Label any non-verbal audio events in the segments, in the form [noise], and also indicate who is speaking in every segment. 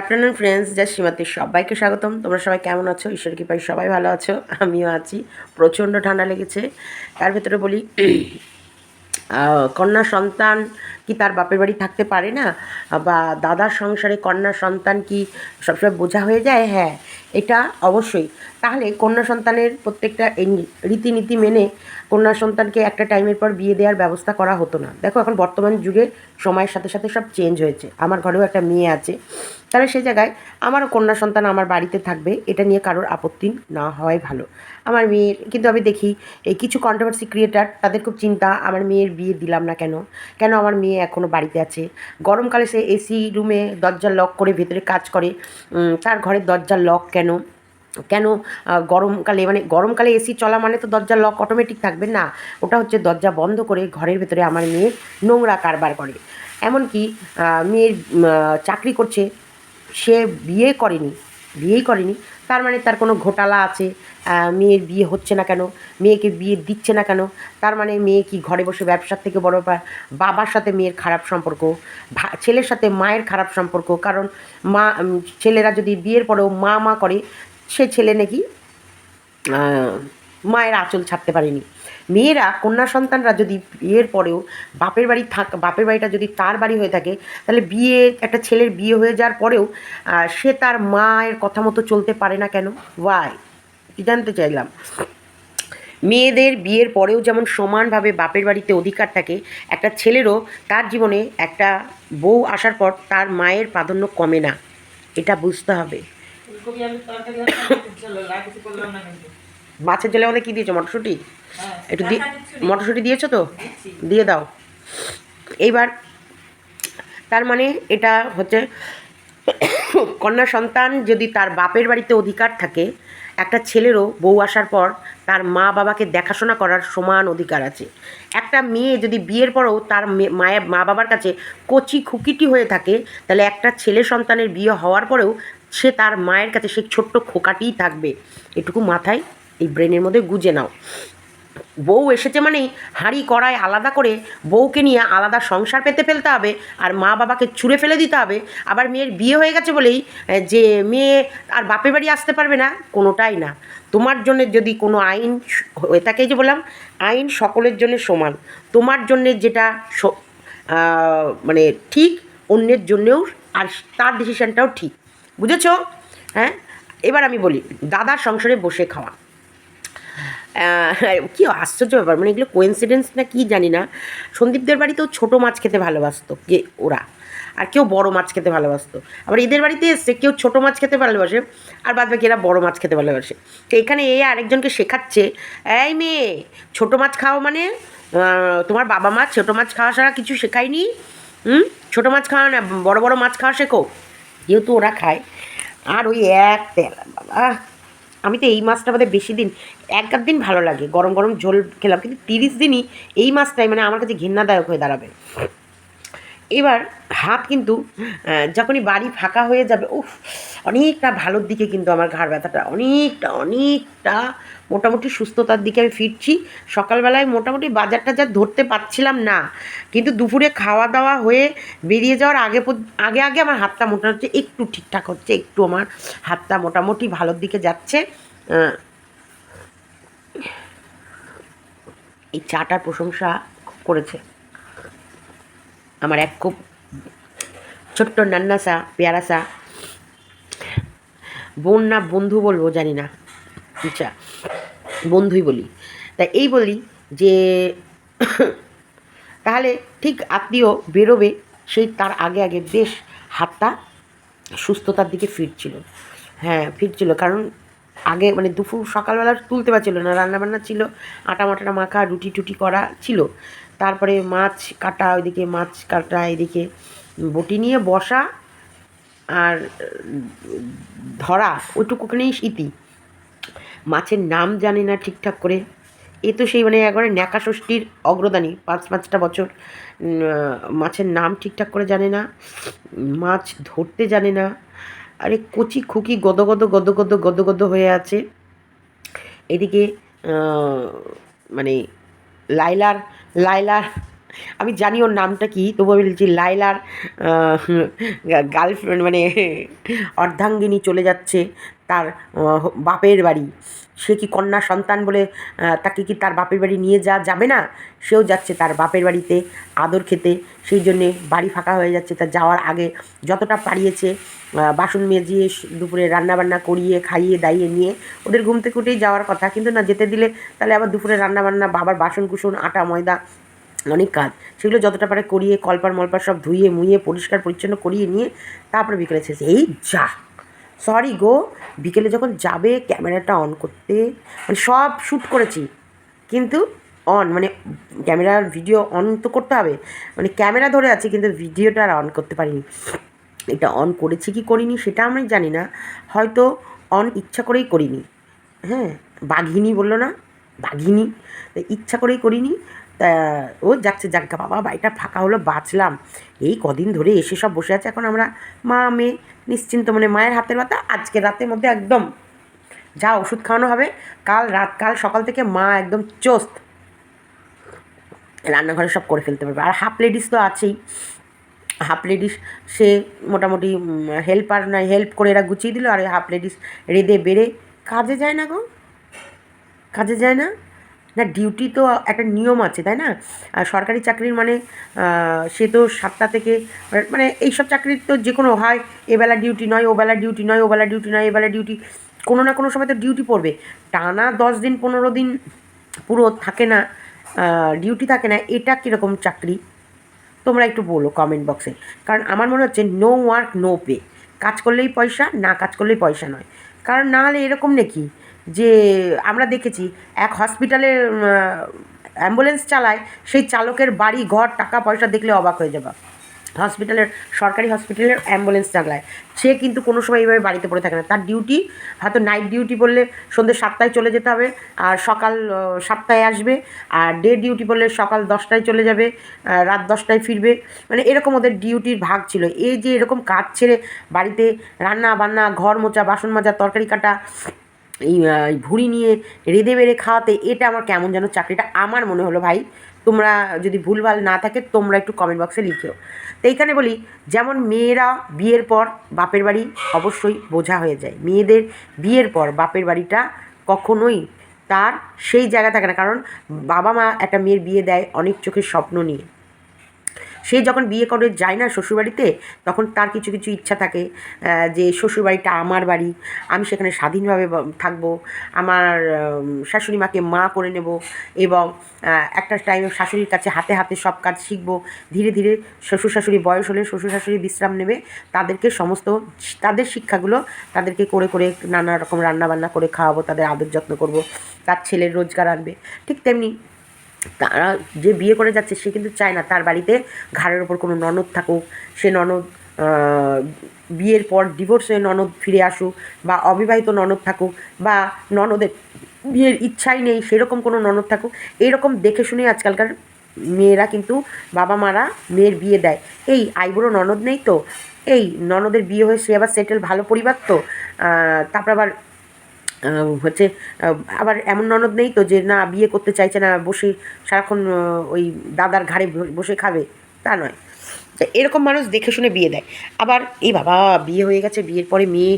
Speaker 1: Afternoon friends যা সীমাতে সবাইকে স্বাগতম। তোমরা সবাই কেমন আছো? ঈশ্বর কৃপায় সবাই ভালো আছো। আমিও আছি। প্রচণ্ড ঠান্ডা লেগেছে। তার ভেতরে বলি কন্যা সন্তান কি তার বাপের বাড়ি থাকতে পারে না? বা দাদার সংসারে কন্যা সন্তান কি সবসময় বোঝা হয়ে যায়? হ্যাঁ এটা অবশ্যই। তাহলে কন্যা সন্তানের প্রত্যেকটা এই রীতিনীতি মেনে কন্যা সন্তানকে একটা টাইমের পর বিয়ে দেওয়ার ব্যবস্থা করা হতো না। দেখো, এখন বর্তমান যুগে সময়ের সাথে সাথে সব চেঞ্জ হয়েছে। আমার ঘরেও একটা মেয়ে আছে। তাহলে সেই জায়গায় আমারও কন্যা সন্তান আমার বাড়িতে থাকবে, এটা নিয়ে কারোর আপত্তি না হওয়াই ভালো। আমার মেয়ের, কিন্তু আমি দেখি, এই কিছু কন্ট্রোভার্সি ক্রিয়েটার তাদের খুব চিন্তা, আমার মেয়ের বিয়ে দিলাম না কেন? কেন আমার মেয়ে এখনও বাড়িতে আছে? গরমকালে সে এসি রুমে দরজা লক করে ভেতরে কাজ করে তার ঘরের দরজা লক কেন? কেন গরমকালে মানে গরমকালে এসি চলা মানে তো দরজা লক অটোমেটিক থাকবে না। ওটা হচ্ছে দরজা বন্ধ করে ঘরের ভেতরে আমার মেয়ে নোংরা কারবার করে। এমনকি মেয়ের চাকরি করছে, সে বিয়ে করেনি, বিয়েই করেনি। তার মানে তার কোনো ঘোটালা আছে মেয়ের বিয়ে হচ্ছে না কেন, মেয়েকে বিয়ে দিচ্ছে না কেন? তার মানে মেয়ে কি ঘরে বসে ব্যবসার থেকে বড় বাবার সাথে মেয়ের খারাপ সম্পর্ক ছেলের সাথে মায়ের খারাপ সম্পর্ক? কারণ মা ছেলেরা যদি বিয়ের পরেও মা মা করে সে ছেলে নাকি মায়ের আঁচল ছাড়তে পারেনি। মেয়েরা, কন্যা সন্তানরা যদি বিয়ের পরেও বাপের বাড়ি থাক, বাপের বাড়িটা যদি তার বাড়ি হয়ে থাকে, তাহলে বিয়ে, একটা ছেলের বিয়ে হয়ে যাওয়ার পরেও সে তার মায়ের কথা মতো চলতে পারে না কেন? ওয়াই জানতে চাইলাম? মেয়েদের বিয়ের পরেও যেমন সমানভাবে বাপের বাড়িতে অধিকার থাকে, একটা ছেলেরও তার জীবনে একটা বউ আসার পর তার মায়ের প্রাধান্য কমে না। এটা বুঝতে হবে।
Speaker 2: ফুলকপি তরকারি করলাম না কিন্তু।
Speaker 1: মাছের জলে আমাদের কী দিয়েছ মটরশুঁটি?
Speaker 2: হ্যাঁ,
Speaker 1: একটু মটরশুঁটি দিয়েছ তো? দিয়ে দাও। এইবার তার মানে এটা হচ্ছে [coughs] কন্যা সন্তান যদি তার বাপের বাড়িতে অধিকার থাকে একটা ছেলেরও বউ আসার পর তার মা বাবাকে দেখাশোনা করার সমান অধিকার আছে। একটা মেয়ে যদি বিয়ের পরেও তার মায়ের মা বাবার কাছে কচি খুকিটি হয়ে থাকে তাহলে একটা ছেলে সন্তানের বিয়ে হওয়ার পরেও সে তার মায়ের কাছে সেই ছোট্ট খোকাটিই থাকবে। এটুকু মাথায় এই ব্রেনের মধ্যে গুজে নাও। বউ এসেছে মানেই হাঁড়ি কড়াই আলাদা করে বউকে নিয়ে আলাদা সংসার পেতে ফেলতে হবে আর মা বাবাকে ছুঁড়ে ফেলে দিতে হবে। আবার মেয়ের বিয়ে হয়ে গেছে বলেই যে মেয়ে আর বাপের বাড়ি আসতে পারবে না, কোনোটাই না। তোমার জন্য যদি কোনো আইন স- হয়ে থাকে যে বললাম, আইন সকলের জন্য সমান। তোমার জন্যে যেটা স- মানে ঠিক, অন্যের জন্যেও আর তার ডিসিশনটাও ঠিক। বুঝেছ? হ্যাঁ? এবার আমি বলি, দাদার সংসারে বসে খাওয়া। কি আশ্চর্য ব্যাপার মানে এগুলো কোয়েন্সিডেন্স না কি জানি না। সন্দীপদের বাড়িতেও ছোটো মাছ খেতে ভালোবাসতো কে ওরা। আর কেউ বড় মাছ খেতে ভালোবাসতো। আবার এদের বাড়িতে এসছে, কেউ ছোটো মাছ খেতে ভালোবাসে, আর বাদ বাকি এরা বড় মাছ খেতে ভালোবাসে। তো এখানে এ আরেকজনকে শেখাচ্ছে, এই মেয়ে, ছোটো মাছ খাও মানে তোমার বাবা মা ছোটো মাছ খাওয়া ছাড়া কিছু শেখায়নি? হুম? ছোটো মাছ খাওয়া না, বড় বড় মাছ খাওয়া শেখো। যেহেতু ওরা খায়। আর ওই এক তেলা বাবা, আমি তো এই মাছটা আমাদের বেশি দিন, এক আধ দিন ভালো লাগে। গরম গরম ঝোল খেলাম, কিন্তু তিরিশ দিনই এই মাছটাই মানে আমার কাছে ঘৃণাদায়ক হয়ে দাঁড়াবে। এবার হাত কিন্তু যখনই বাড়ি ফাঁকা হয়ে যাবে, উফ, অনেকটা ভালোর দিকে কিন্তু আমার ঘাড় ব্যথাটা, অনেকটা অনেকটা মোটামুটি সুস্থতার দিকে আমি ফিরছি। সকালবেলায় মোটামুটি বাজার টাজার ধরতে পারছিলাম না, কিন্তু দুপুরে খাওয়া দাওয়া হয়ে বেরিয়ে যাওয়ার আগে আগে আগে আমার হাতটা মোটা হচ্ছে একটু ঠিকঠাক হচ্ছে, একটু আমার হাতটা মোটামুটি ভালোর দিকে যাচ্ছে। এই চাটার প্রশংসা করেছে। আমার এক খুব ছোট্ট নান্নাসা, পেয়ারাসা। বোন না বন্ধু বলব, জানি না। আচ্ছা বন্ধুই বলি। তাই এই বলি যে, তাহলে ঠিক আত্মীয় বেরোবে, সেই তার আগে আগে বেশ হাতটা সুস্থতার দিকে ফিরছিল। হ্যাঁ ফিরছিল, কারণ আগে মানে দুপুর সকালবেলা তুলতে পারছিল না, রান্নাবান্না ছিল আটা মাটা মাখা রুটি টুটি করা ছিল। তারপরে মাছ কাটা, ওইদিকে মাছ কাটা, এদিকে বটি নিয়ে বসা আর ধরা ওইটুকুখানেই স্মৃতি মাছের নাম জানে না ঠিকঠাক করে। এ তো সেই মানে একবারে ন্যাকা ষষ্ঠীর অগ্রদানী পাঁচ পাঁচটা বছর। মাছের নাম ঠিকঠাক করে জানে না, মাছ ধরতে জানে না। আরে কচি খুকি গদ গদ গদ গদ গদ গদ হয়ে আছে। এদিকে মানে লাইলার লাইলার আমি জানি ওর নামটা কি তবু আমি বলছি লাইলার গার্লফ্রেন্ড মানে অর্ধাঙ্গিনী চলে যাচ্ছে। তার বাপের বাড়ি। সে কি কন্যা সন্তান বলে তাকে কি তার বাপের বাড়ি নিয়ে যাওয়া যাবে না? সেও যাচ্ছে তার বাপের বাড়িতে আদর খেতে। সেই জন্যে বাড়ি ফাঁকা হয়ে যাচ্ছে। তার যাওয়ার আগে যতটা পারিয়েছে বাসন মেজিয়ে দুপুরে রান্নাবান্না করিয়ে, খাইয়ে, দাইয়ে নিয়ে ওদের ঘুম থেকে উঠেই যাওয়ার কথা। কিন্তু না, যেতে দিলে তাহলে আবার দুপুরে রান্নাবান্না, বাবার বাসন কুসন, আটা, ময়দা, অনেক কাজ। সেগুলো যতটা পারে করিয়ে, কলপার মলপার সব ধুয়ে মুয়ে পরিষ্কার, পরিচ্ছন্ন করিয়ে নিয়ে তারপরে বিকেলে শেষে এই যা! সরি গো, বিকেলে যখন যাবে ক্যামেরাটা অন করতে মানে সব শ্যুট করেছি, কিন্তু অন মানে ক্যামেরার ভিডিও অন তো করতে হবে মানে ক্যামেরা ধরে আছে, কিন্তু ভিডিওটা আর অন করতে পারিনি। এটা অন করেছি কি করিনি সেটা আমি জানি না, হয়তো অন ইচ্ছা করেই করিনি। হ্যাঁ বাঘিনী বলল না, বাঘিনী ইচ্ছা করেই করিনি তা, ও যাচ্ছে যাজ্ঞা বাবা বাড়িটা ফাঁকা হলো, বাঁচলাম। এই কদিন ধরে এসে সব বসে আছে। এখন আমরা মা, মেয়ে নিশ্চিন্ত মানে মায়ের হাতের ব্যথা আজকে রাতের মধ্যে একদম যা ওষুধ খাওয়ানো হবে, কাল রাত, কাল সকাল থেকে মা একদম চোস্ত রান্নাঘরে সব করে ফেলতে পারবে। আর হাফ লেডিস তো আছেই। হাফ লেডিস, সে মোটামুটি হেল্পার নয়, হেল্প করে এরা গুছিয়ে দিল। আর হাফ লেডিস রেদে বেড়ে, কাজে যায় না গো। কাজে যায় না। না ডিউটি তো একটা নিয়ম আছে, তাই না? আর সরকারি চাকরির মানে সে তো সাতটা থেকে মানে এইসব চাকরির তো যে কোনো হয় এবেলা ডিউটি নয় ওবেলা ডিউটি নয় ওবেলা ডিউটি নয় এবেলা ডিউটি কোনো না কোনো সময় তো ডিউটি পড়বে। টানা দশ দিন, পনেরো দিন পুরো থাকে না ডিউটি থাকে না, এটা কীরকম চাকরি? তোমরা একটু বলো কমেন্ট বক্সে কারণ আমার মনে হচ্ছে নো ওয়ার্ক নো পে কাজ করলেই পয়সা, না কাজ করলেই পয়সা নয়। কারণ না হলে এরকম নাকি? যে আমরা দেখেছি, এক হসপিটালে অ্যাম্বুলেন্স চালায়, সেই চালকের বাড়ি, ঘর, টাকা, পয়সা দেখলে অবাক হয়ে যাবা। হসপিটালের সরকারি হসপিটালের অ্যাম্বুলেন্স চালায়। সে কিন্তু কোনো সময় এইভাবে বাড়িতে পড়ে থাকে না। তার ডিউটি হয়তো নাইট ডিউটি বললে সন্ধ্যে সাতটায় চলে যেতে হবে, আর সকাল সাতটায় আসবে, আর ডে ডিউটি বললে সকাল দশটায় চলে যাবে রাত দশটায় ফিরবে। মানে এরকম ওদের ডিউটির ভাগ ছিল। এই যে এরকম কাজ ছেড়ে বাড়িতে রান্না বান্না ঘর মোচা বাসন মাজা, তরকারি কাটা এই ভুঁড়ি নিয়ে রেঁধে বেড়ে খাওয়াতে এটা আমার কেমন যেন চাকরিটা আমার মনে হলো ভাই। তোমরা যদি ভুলভাল না থাকে, তোমরা একটু কমেন্ট বক্সে লিখেও তো এইখানে বলি, যেমন মেয়েরা বিয়ের পর বাপের বাড়ি অবশ্যই বোঝা হয়ে যায়। মেয়েদের বিয়ের পর বাপের বাড়িটা কখনোই তার সেই জায়গা থাকে না। কারণ বাবা মা একটা মেয়ের বিয়ে দেয় অনেক চোখের স্বপ্ন নিয়ে। সে যখন বিয়ে করে যায় না শ্বশুরবাড়িতে, তখন তার কিছু কিছু ইচ্ছা থাকে যে শ্বশুরবাড়িটা আমার বাড়ি, আমি সেখানে স্বাধীনভাবে থাকব, আমার শাশুড়ি মাকে মা করে নেব এবং একটা টাইমে শাশুড়ির কাছে হাতে হাতে সব কাজ শিখব। ধীরে ধীরে শ্বশুর শাশুড়ি বয়স হলে শ্বশুর শাশুড়ি বিশ্রাম নেবে। তাদেরকে সমস্ত তাদের শিক্ষাগুলো তাদেরকে করে করে নানা রকম রান্নাবান্না করে খাওয়াবো, তাদের আদর যত্ন করব, তার ছেলের রোজগার আনবে। ঠিক তেমনি তারা যে বিয়ে করে যাচ্ছে, সে কিন্তু চায় না তার বাড়িতে ঘাড়ের ওপর কোনো ননদ থাকুক। সে ননদ বিয়ের পর ডিভোর্স হয়ে ননদ ফিরে আসুক বা অবিবাহিত ননদ থাকুক বা ননদের বিয়ের ইচ্ছাই নেই, সেরকম কোনো ননদ থাকুক। এইরকম দেখে শুনে আজকালকার মেয়েরা কিন্তু বাবা মারা মেয়ের বিয়ে দেয়। এই আইবুড়ো ননদ নেই তো? এই ননদের বিয়ে হয়ে সে আবার সেটেল ভালো পরিবার তো? তারপর আবার হচ্ছে আবার এমন ননদ নেই তো যে না বিয়ে করতে চাইছে না, বসে সারাক্ষণ ওই দাদার ঘাড়ে বসে খাবে, তা নয়। তো এরকম মানুষ দেখে শুনে বিয়ে দেয়। আবার এই বাবা, বিয়ে হয়ে গেছে, বিয়ের পরে মেয়ে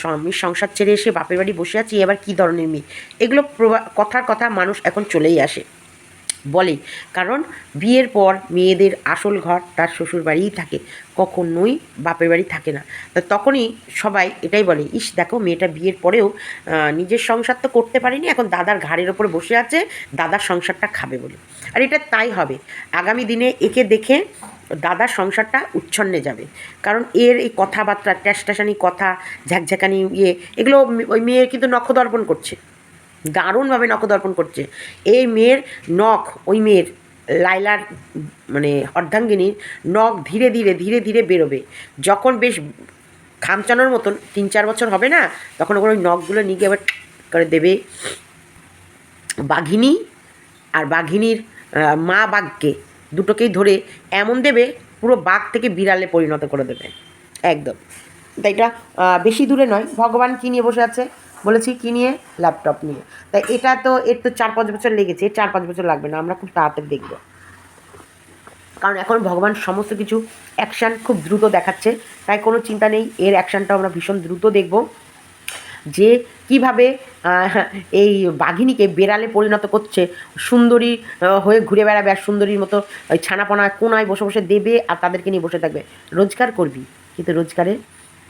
Speaker 1: স্বামীর সংসার ছেড়ে এসে বাপের বাড়ি বসে আছে এবার কী ধরনের মেয়ে? এগুলো কথার কথা মানুষ এখন চলেই আসে। বলে। কারণ বিয়ের পর মেয়েদের আসল ঘর তার শ্বশুর বাড়িই থাকে, কখনোই বাপের বাড়ি থাকে না। তখনই সবাই এটাই বলে, ইস, দেখো, মেয়েটা বিয়ের পরেও নিজের সংসার তো করতে পারেনি, এখন দাদার ঘাড়ের ওপরে বসে আছে দাদার সংসারটা খাবে বলে। আর এটা তাই হবে। আগামী দিনে একে দেখে দাদার সংসারটা উচ্ছন্নে যাবে। কারণ এর এই কথাবার্তা, ট্যাসটাসানি কথা, ঝাঁকঝাঁকানি ইয়ে এগুলো ওই মেয়ে কিন্তু নক্ষদর্পণ করছে। দারুণভাবে নখদর্পণ করছে। এই মেয়ের নখ, ওই মেয়ের লাইলার মানে অর্ধাঙ্গিনীর নখ ধীরে ধীরে ধীরে ধীরে বেরোবে। যখন বেশ খামচানোর মতন, তিন চার বছর হবে না, তখন ওখানে ওই নখগুলো নিয়ে গিয়ে আবার করে দেবে বাঘিনী আর বাঘিনীর মা বাঘকে দুটোকেই ধরে এমন দেবে, পুরো বাঘ থেকে বিড়ালে পরিণত করে দেবে। একদম। তাই এটা বেশি দূরে নয়, ভগবান কী নিয়ে বসে আছে? বলেছি কী নিয়ে? ল্যাপটপ নিয়ে। তাই এটা তো, এর তো চার পাঁচ বছর লেগেছে চার পাঁচ বছর লাগবে না, আমরা খুব তাড়াতাড়ি দেখব। কারণ এখন ভগবান সমস্ত কিছু অ্যাকশান খুব দ্রুত দেখাচ্ছে, তাই কোনো চিন্তা নেই, এর অ্যাকশানটাও আমরা ভীষণ দ্রুত দেখব। যে কীভাবে এই বাঘিনীকে বেড়ালে পরিণত করছে, সুন্দরী হয়ে ঘুরে বেড়াবে আর সুন্দরীর মতো ছানাপোনা কোনায় বসে বসে দেবে আর তাদেরকে নিয়ে বসে থাকবে। রোজগার করবি, কিন্তু রোজগারে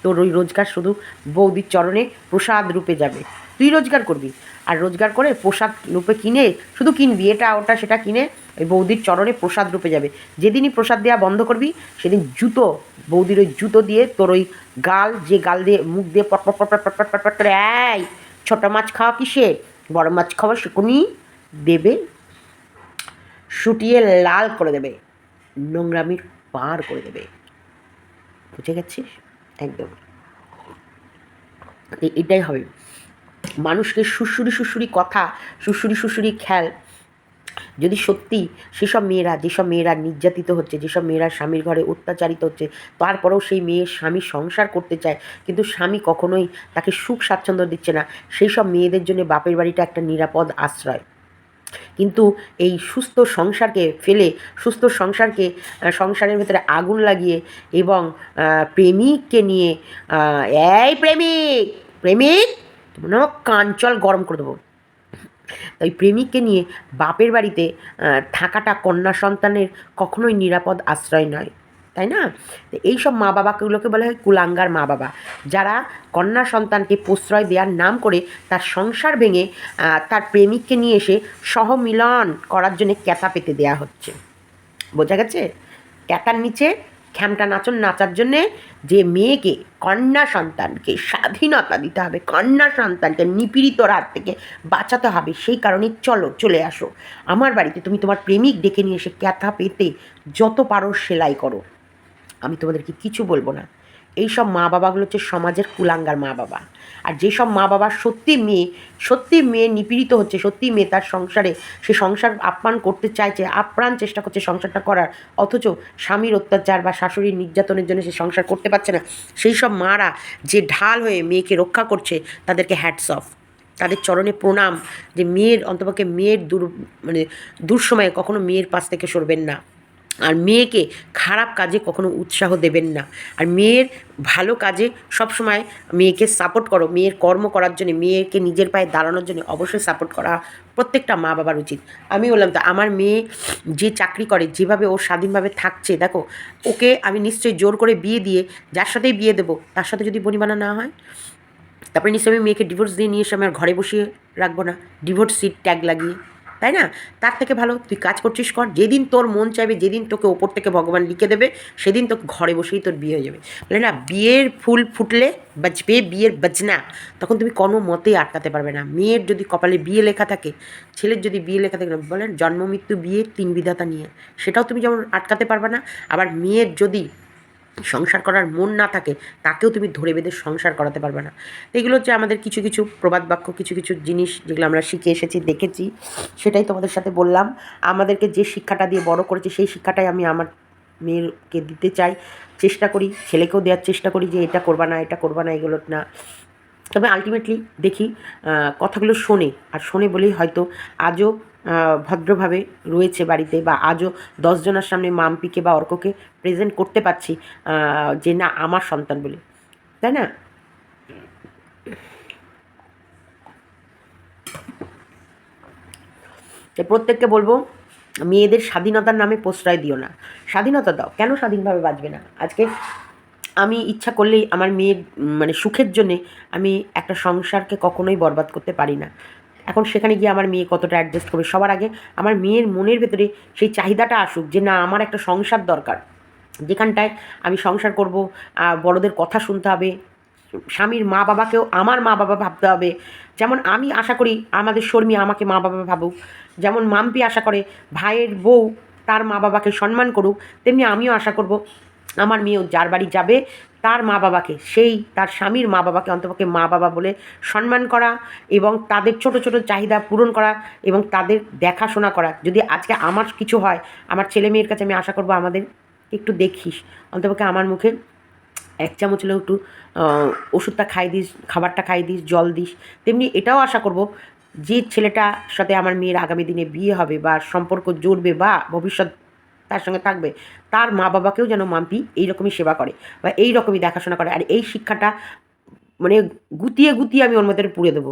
Speaker 1: তোর ওই রোজগার শুধু বৌদির চরণে প্রসাদ রূপে যাবে। তুই রোজগার করবি। আর রোজগার করে প্রসাদ রূপে কিনে শুধু কিনবি, এটা ওটা সেটা কিনে ওই বৌদির চরণে প্রসাদ রূপে যাবে। যেদিনই প্রসাদ দেওয়া বন্ধ করবি, সেদিন জুতো, বৌদির ওই জুতো দিয়ে তোর ওই গাল, যে গাল দিয়ে মুখ দিয়ে পট পট পট পটপট পটপট করে, এই, ছোটো মাছ খাওয়া কিসে বড় মাছ খাওয়া শুকুনি? দেবে, শুটিয়ে লাল করে দেবে। নোংরামির পার করে দেবে। বুঝে গেছিস? একদম। এটাই হবে। মানুষকে সুশুরি সুশুরি কথা সুশুরি সুশুরি খেয়াল। যদি সত্যি সেসব মেয়েরা, যেসব মেয়েরা নির্যাতিত হচ্ছে, যেসব মেয়েরা স্বামীর ঘরে অত্যাচারিত হচ্ছে, তারপরেও সেই মেয়ে স্বামী সংসার করতে চায়, কিন্তু স্বামী কখনোই তাকে সুখ স্বাচ্ছন্দ্য দিচ্ছে না। সেই সব মেয়েদের জন্য বাপের বাড়িটা একটা নিরাপদ আশ্রয়। কিন্তু এই সুস্থ সংসারকে ফেলে, সুস্থ সংসারকে সংসারের ভেতরে আগুন লাগিয়ে এবং প্রেমিককে নিয়ে এই প্রেমিক প্রেমিক মনে হয় কাঞ্চল গরম করে দেবো। তাই প্রেমিককে নিয়ে বাপের বাড়িতে থাকাটা কন্যা সন্তানের কখনোই নিরাপদ আশ্রয় নয়। তাই না? তো এইসব মা বাবাগুলোকে বলা হয় কুলাঙ্গার মা বাবা। যারা কন্যা সন্তানকে প্রশ্রয় দেওয়ার নাম করে তার সংসার ভেঙে তার প্রেমিককে নিয়ে এসে সহমিলন করার জন্য ক্যাতা পেতে দেওয়া হচ্ছে। বোঝা গেছে? ক্যাতার নিচে খ্যামটা নাচন, নাচার জন্যে যে মেয়েকে, কন্যা সন্তানকে স্বাধীনতা দিতে হবে, কন্যা সন্তানকে নিপীড়িতর হাত থেকে বাঁচাতে হবে, সেই কারণে চলো, চলে আসো। আমার বাড়িতে তুমি তোমার প্রেমিক ডেকে নিয়ে এসে ক্যাথা পেতে যত পারো সেলাই করো। আমি তোমাদেরকে কিছু বলব না। এই সব মা বাবাগুলো হচ্ছে সমাজের কুলাঙ্গার মা বাবা। আর যেসব মা বাবা সত্যি মেয়ে সত্যি মেয়ে নিপীড়িত হচ্ছে, সত্যি মেয়ে তার সংসারে, সে সংসার আপ্যায়ন করতে চাইছে, আপ্রাণ চেষ্টা করছে সংসারটা করার, অথচ স্বামীর অত্যাচার বা শাশুড়ির নির্যাতনের জন্য সে সংসার করতে পারছে না। সেই সব মারা যে ঢাল হয়ে মেয়েকে রক্ষা করছে, তাদেরকে হ্যাটস অফ তাদের চরণে প্রণাম। যে মেয়ের, অন্তপক্ষে মেয়ের দূর মানে দুঃসময়ে কখনো মেয়ের পাশ থেকে সরবেন না। আর মেয়েকে খারাপ কাজে কখনো উৎসাহ দেবেন না। আর মেয়ের ভালো কাজে সবসময় মেয়েকে সাপোর্ট করো। মেয়ের কর্ম করার জন্য, মেয়েকে নিজের পায়ে দাঁড়ানোর জন্য অবশ্যই সাপোর্ট করা প্রত্যেকটা মা বাবার উচিত। আমি বললাম তো, আমার মেয়ে যে চাকরি করে, যেভাবে ও স্বাধীনভাবে থাকছে, দেখো, ওকে আমি নিশ্চয়ই জোর করে বিয়ে দিয়ে, যার সাথেই বিয়ে দেবো, তার সাথে যদি বনিবানা না হয়, তারপরে নিশ্চয়ই আমি মেয়েকে ডিভোর্স দিয়ে নিয়ে এসে আমি আর ঘরে বসিয়ে রাখব না। ডিভোর্স সিট ট্যাগ লাগিয়ে। তাই না? তার থেকে ভালো তুই কাজ করছিস কর। যেদিন তোর মন চাইবে, যেদিন তোকে ওপর থেকে ভগবান লিখে দেবে, সেদিন তোকে ঘরে বসেই তোর বিয়ে হয়ে যাবে। বলে না, বিয়ের ফুল ফুটলে বাজবে বিয়ের বাজনা। তখন তুমি কোনো মতেই আটকাতে পারবে না। মেয়ের যদি কপালে বিয়ে লেখা থাকে, ছেলের যদি বিয়ে লেখা থাকে বলেন জন্ম, মৃত্যু, বিয়ে তিন বিধাতা নিয়ে। সেটাও তুমি যেমন আটকাতে পারবে না, আবার মেয়ের যদি সংসার করার মন না থাকে, তাকেও তুমি ধরে বেঁধে সংসার করাতে পারবে না। তো এগুলো হচ্ছে আমাদের কিছু কিছু প্রবাদ বাক্য, কিছু কিছু জিনিস যেগুলো আমরা শিখে এসেছি, দেখেছি, সেটাই তোমাদের সাথে বললাম। আমাদেরকে যে শিক্ষাটা দিয়ে বড় করেছে, সেই শিক্ষাটাই আমি আমার মেয়েকে দিতে চাই। চেষ্টা করি, ছেলেকেও দেওয়ার চেষ্টা করি যে এটা করবা না, এটা করবা না, এগুলো না। তবে আলটিমেটলি দেখি কথাগুলো শোনে, আর শোনে বলেই হয়তো আজও ভদ্রভাবে রয়েছে বাড়িতে বা আজও দশজনের সামনে মাম্পিকে বা অর্ককে প্রেজেন্ট করতে পারছি যে না, আমার সন্তান বলে। তাই না? প্রত্যেককে বলব, মেয়েদের স্বাধীনতার নামে প্রশ্রয় দিও না। স্বাধীনতা দাও। কেন স্বাধীনভাবে বাঁচবে না? আজকে আমি ইচ্ছা করলেই আমার মেয়ের মানে সুখের জন্যে আমি একটা সংসারকে কখনোই বরবাদ করতে পারি না। এখন সেখানে গিয়ে আমার মেয়ে কতটা অ্যাডজাস্ট করবে? সবার আগে আমার মেয়ের মনের ভেতরে সেই চাহিদাটা আসুক যে, না, আমার একটা সংসার দরকার। যেখানটায় আমি সংসার করব বড়দের কথা শুনতে হবে, স্বামীর মা বাবাকেও আমার মা বাবা ভাবতে হবে। যেমন আমি আশা করি আমাদের শর্মী আমাকে মা বাবা ভাবুক। যেমন মাম্পি আশা করে ভাইয়ের বউ তার মা বাবাকে সম্মান করুক, তেমনি আমিও আশা করব আমার মেয়েও যার বাড়ি যাবে তার মা বাবাকে, সেই তার স্বামীর মা বাবাকে, অন্তপক্ষে মা বাবা বলে সম্মান করা এবং তাদের ছোট ছোট চাহিদা পূরণ করা এবং তাদের দেখাশোনা করা। যদি আজকে আমার কিছু হয়, আমার ছেলে মেয়ের কাছে আমি আশা করব আমাদের একটু দেখিস। অন্তপক্ষে আমার মুখে এক চামচ হলেও একটু ওষুধটা খাই দিস, খাবারটা খাই দিস, জল দিস। তেমনি এটাও আশা করব যে ছেলেটার সাথে আমার মেয়ের আগামী দিনে বিয়ে হবে বা সম্পর্ক জুড়বে বা ভবিষ্যৎ তার সঙ্গে থাকবে। তার মা বাবাকেও যেন মাম্পি এইরকমই সেবা করে বা এই রকমই দেখাশোনা করে। আর এই শিক্ষাটা মানে গুতিয়ে গুতিয়ে আমি ওর মধ্যে পুড়ে দেবো।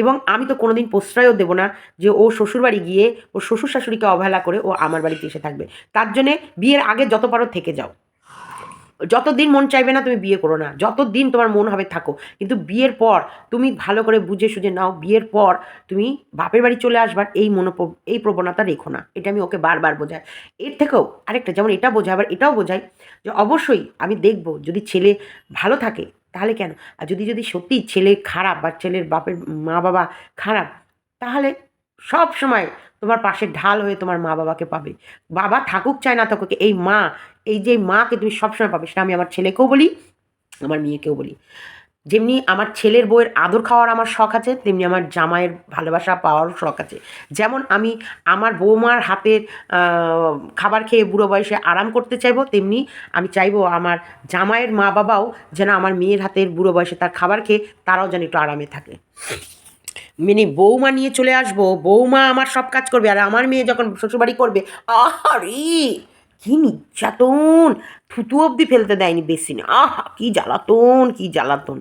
Speaker 1: এবং আমি তো কোনোদিন প্রশ্রয়ও দেবো না যে ও শ্বশুরবাড়ি গিয়ে ও শ্বশুর শাশুড়িকে অবহেলা করে ও আমার বাড়িতে এসে থাকবে। তার জন্যে বিয়ের আগে যত পারো থেকে যাও। যতদিন মন চাইবে না তুমি বিয়ে করো না, যতদিন তোমার মন হবে থাকো। কিন্তু বিয়ের পর তুমি ভালো করে বুঝে সুঝে নাও, বিয়ের পর তুমি বাপের বাড়ি চলে আসবার এই মনো এই প্রবণতা রেখো না। এটা আমি ওকে বারবার বোঝাই। এর থেকেও আরেকটা, যেমন এটা বোঝাই আবার এটাও বোঝাই যে অবশ্যই আমি দেখব যদি ছেলে ভালো থাকে, তাহলে কেন? আর যদি যদি সত্যি ছেলে খারাপ বা ছেলের বাপের মা বাবা খারাপ, তাহলে সব সময় তোমার পাশে ঢাল হয়ে তোমার মা বাবাকে পাবে। বাবা থাকুক চায় না থাকুক, এই মা, এই যে মাকে তুমি সবসময় পাবে, সেটা আমি আমার ছেলেকেও বলি, আমার মেয়েকেও বলি। যেমনি আমার ছেলের বউয়ের আদর খাওয়ার আমার শখ আছে, তেমনি আমার জামাইয়ের ভালোবাসা পাওয়ারও শখ আছে। যেমন আমি আমার বৌমার হাতের খাবার খেয়ে বুড়ো বয়সে আরাম করতে চাইব, তেমনি আমি চাইব আমার জামাইয়ের মা বাবাও যেন আমার মেয়ের হাতের বুড়ো বয়সে তার খাবার খেয়ে তারাও যেন একটু আরামে থাকে। মানে বৌমা নিয়ে চলে আসব, বৌমা আমার সব কাজ করবে, আর আমার মেয়ে যখন শ্বশুরবাড়ি করবে, আহারে! কি নির্যাতন! থুতু অবধি ফেলতে দেয়নি বেশি না, আহা, কি জ্বালাতন কি জ্বালাতন।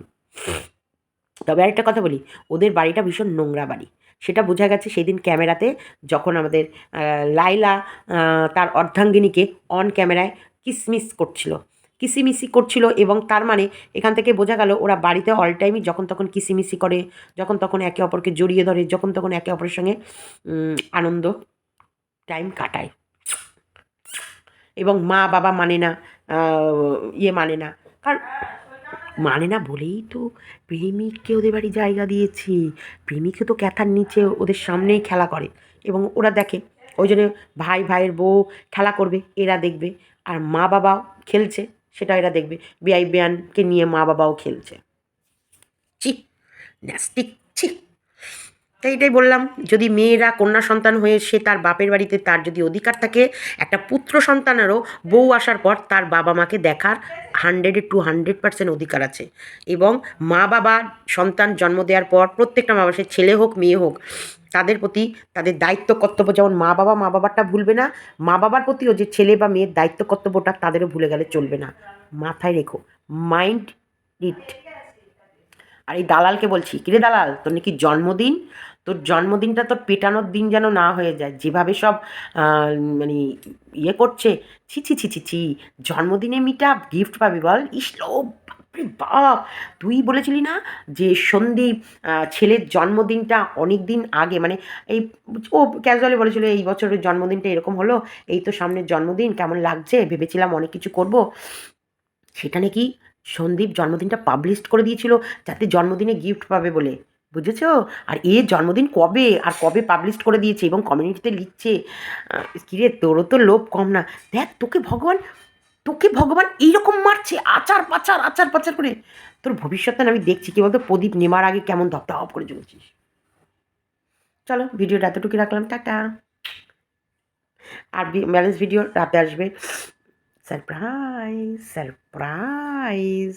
Speaker 1: তবে আরেকটা কথা বলি, ওদের বাড়িটা ভীষণ নোংরা বাড়ি। সেটা বোঝা গেছে সেদিন ক্যামেরাতে যখন আমাদের লাইলা তার অর্ধাঙ্গিনীকে অন ক্যামেরায় কিসমিস করছিল। কিসিমিসি করছিল এবং তার মানে এখান থেকে বোঝা গেল ওরা বাড়িতে অল টাইমই যখন তখন কিসিমিসি করে, যখন তখন একে অপরকে জড়িয়ে ধরে, যখন তখন একে অপরের সঙ্গে আনন্দ টাইম কাটায়। এবং মা বাবা মানে না ইয়ে মানে না। কারণ মানে না বলেই তো প্রেমিককে ওদের বাড়ি জায়গা দিয়েছি। প্রেমিককে তো ক্যাথার নিচে ওদের সামনেই খেলা করে। এবং ওরা দেখে, ওই জন্য ভাই, ভাইয়ের বউ খেলা করবে, এরা দেখবে। আর মা বাবাও খেলছে সেটা এরা দেখবে। বিআই বিয়ানকে নিয়ে মা বাবাও খেলছে। ছি ন্যাস্টিক ছি। তাই এটাই বললাম, যদি মেয়েরা কন্যা সন্তান হয়ে সে তার বাপের বাড়িতে তার যদি অধিকার থাকে, একটা পুত্র সন্তানেরও বউ আসার পর তার বাবা মাকে দেখার হান্ড্রেডে টু হান্ড্রেড পার্সেন্ট অধিকার আছে। এবং মা বাবা সন্তান জন্ম দেওয়ার পর প্রত্যেকটা মা বাবা সে ছেলে হোক, মেয়ে হোক, তাদের প্রতি তাদের দায়িত্ব, কর্তব্য যেমন মা বাবা, মা বাবারটা ভুলবে না, মা বাবার প্রতিও যে ছেলে বা মেয়ের দায়িত্ব, কর্তব্যটা তাদেরও ভুলে গেলে চলবে না। মাথায় রেখো মাইন্ড ইট আর এই দালালকে বলছি, কিরে দালাল, তোর নাকি জন্মদিন? তোর জন্মদিনটা তোর পেটানোর দিন যেন না হয়ে যায়। যেভাবে সব মানে ইয়ে করছে, ছি ছি ছি ছি ছি, জন্মদিনে মিটা গিফট পাবি বল। ইসলো বাপরে বাপ! তুই বলেছিলি না যে সন্দীপ ছেলের জন্মদিনটা অনেক দিন আগে মানে এই ও ক্যাজুয়ালি বলেছিল, এই বছরের জন্মদিনটা এরকম হলো, এই তো সামনের জন্মদিন, কেমন লাগছে? ভেবেছিলাম অনেক কিছু করব। সেটা নাকি সন্দীপ জন্মদিনটা পাবলিশ করে দিয়েছিল, যাতে জন্মদিনে গিফট পাবে বলে। বুঝেছ? আর এ জন্মদিন কবে? আর কবে পাবলিশ করে দিয়েছে? এবং কমিউনিটিতে লিখছে? কিরে তোরও তো লোভ কম না। দেখ, তোকে ভগবান তোকে ভগবান এইরকম মারছে, আচার পাচার আচার পাচার করে। তোর ভবিষ্যতে আমি দেখছি, কি বলতো, প্রদীপ নেমার আগে কেমন ধপধপ করে চলেছিস চলো, ভিডিওটা এতটুকু রাখলাম, টাটা। আর ব্যালেন্স ভিডিও রাতে আসবে। Surprise surprise